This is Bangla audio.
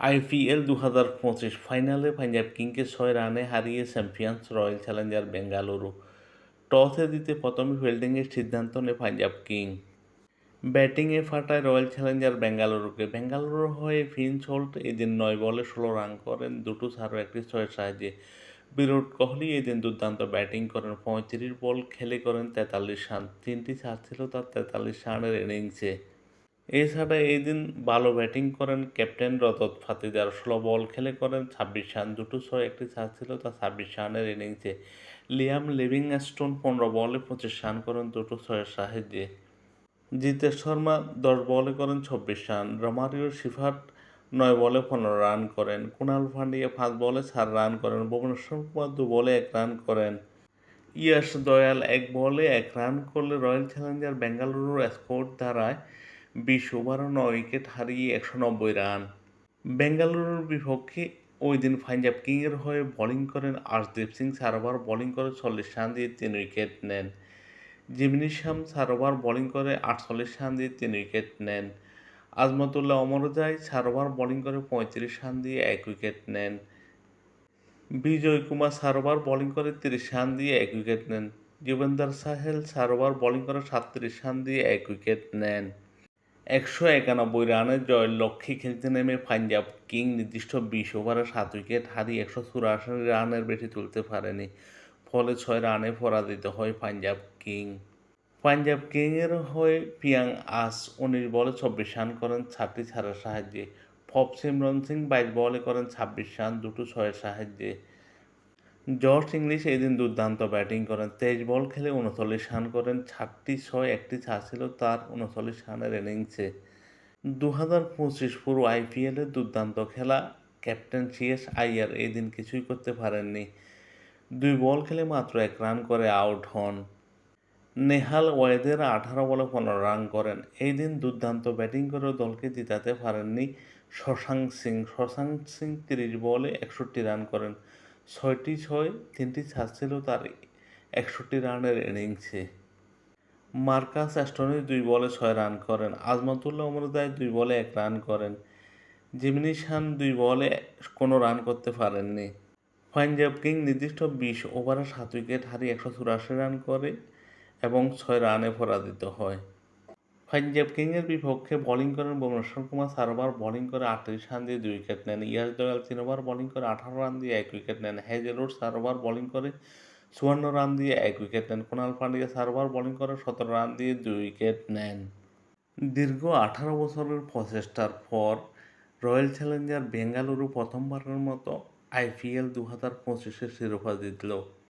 আইপিএল দু হাজার পঁচিশ ফাইনালে পাঞ্জাব কিংকে ছয় রানে হারিয়ে চ্যাম্পিয়ন্স রয়্যাল চ্যালেঞ্জার বেঙ্গালুরু। টসে দিতে প্রথমে ফিল্ডিংয়ের সিদ্ধান্ত নেয় পাঞ্জাব কিং। ব্যাটিংয়ে ফাটায় রয়্যাল চ্যালেঞ্জার বেঙ্গালুরুকে। বেঙ্গালুরুর হয়ে ফিঞ্চ হোল্ট এদিন নয় বলে ষোলো রান করেন। দুটো ছাড়ো, একটি ছয়ের সাহায্যে। বিরাট কোহলি এদিন দুর্দান্ত ব্যাটিং করেন। পঁয়ত্রিশ বল খেলে করেন তেতাল্লিশ রান। তিনটি ছাড় ছিল তার তেতাল্লিশ রানের ইনিংসে। এছাড়া এই দিন ভালো ব্যাটিং করেন ক্যাপ্টেন রজত ফাতিদার ষোলো বল খেলে করেন ছাব্বিশ রান, দুটো ছয়, একটি ছাড় ছিল তা ছাব্বিশ রানের ইনিংসে। লিয়াম লিভিংস্টোন পনেরো বলে পঁচিশ রান করেন, দুটো ছয়ের সাহায্যে। জিতেশ শর্মা দশ বলে করেন চব্বিশ রান, রমারিও শিফার্ট নয় বলে পনেরো রান করেন কুণাল পান্ডিয়া পাঁচ বলে চার রান করেন, ভুবনেশ্বর কুমার দু বলে এক রান করেন। ইয়াশ দয়াল এক বলে এক রান করলে রয়্যাল চ্যালেঞ্জার বেঙ্গালুরুর স্কোর দ্বারায় বিশ ওভার নয় উইকেট হারিয়ে একশো নব্বই রান। বেঙ্গালুরুর বিপক্ষে ওই দিন পাঞ্জাব কিংয়ের হয়ে বোলিং করেন আর্শদীপ সিং চার ওভার বোলিং করে চল্লিশ রান দিয়ে তিন উইকেট নেন। জিমিনি শাম চার ওভার বোলিং করে আটচল্লিশ রান দিয়ে তিন উইকেট নেন। আজমতুল্লাহ অমরজাই চার ওভার বোলিং করে পঁয়ত্রিশ রান দিয়ে এক উইকেট নেন। বিজয় কুমার চার ওভার বোলিং করে তিরিশ রান দিয়ে এক উইকেট নেন। যুবেন্দ্র সাহেল চার ওভার বোলিং করে সাতত্রিশ রান দিয়ে এক উইকেট নেন। একশো একানব্বই রানের জয়ের লক্ষ্যে খেলতে নেমে পাঞ্জাব কিং নির্দিষ্ট বিশ ওভারে সাত উইকেট হারিয়ে একশো চুরাশি রানের বেশি তুলতে পারেনি। ফলে ছয় রানে পরাজিত হয় পাঞ্জাব কিং। পাঞ্জাব কিংয়ের হয়ে পিয়াং আস উনিশ বলে চব্বিশ রান করেন ছাড়টি ছাড়ার সাহায্যে। ফপ সিমরন সিং বাইশ বলে করেন ছাব্বিশ রান, দুটো ছয়ের সাহায্যে। জর্জ ইংলিশ এই দিন দুর্দান্ত ব্যাটিং করেন। তেইশ বল খেলে উনচল্লিশ রান করেন ছাড়টি ছয়, একটি ছাড় ছিল তার উনচল্লিশ রানের ইনিংসে। দু হাজার পঁচিশ পুরো আইপিএলে দুর্দান্ত খেলা, ক্যাপ্টেন সিএস আইয়ার এই দিন কিছুই করতে পারেননি। দুই বল খেলে মাত্র এক রান করে আউট হন। নেহাল ওয়েদের আঠারো বলে পনেরো রান করেন। এই দিন দুর্দান্ত ব্যাটিং করেও দলকে জিতাতে পারেননি শশাঙ্ক সিং। শশাঙ্ক সিং তিরিশ বলে একষট্টি রান করেন। ছয়টি ছয়, তিনটি ছাড় ছিল তার একষট্টি রানের ইনিংসে। মার্কাস অ্যাস্টনি দুই বলে ছয় রান করেন। আজমতুল্লাহ অমরদায় দুই বলে এক রান করেন। জিমিনি শান দুই বলে কোনো রান করতে পারেননি। পাঞ্জাব কিং নির্দিষ্ট বিশ ওভারে সাত উইকেট হারিয়ে একশো চুরাশি রান করে এবং ছয় রানে পরাজিত হয়। পাঞ্জাব কিংয়ের বিপক্ষে বোলিং করেন ভুবনেশ্বর কুমার চার ওভার বোলিং করে আটত্রিশ রান দিয়ে দুই উইকেট নেন। ইয়াস দয়াল তিন ওভার বোলিং করে আঠারো রান দিয়ে এক উইকেট নেন। হেজেলুড চার ওভার বোলিং করে চুয়ান্ন রান দিয়ে এক উইকেট নেন। কুণাল পান্ডিয়া চার ওভার বোলিং করে সতেরো রান দিয়ে দুই উইকেট নেন। দীর্ঘ আঠারো বছরের প্রচেষ্টার পর রয়্যাল চ্যালেঞ্জার বেঙ্গালুরু প্রথমবারের মতো আইপিএল দু হাজার পঁচিশের শিরোপা জিতল।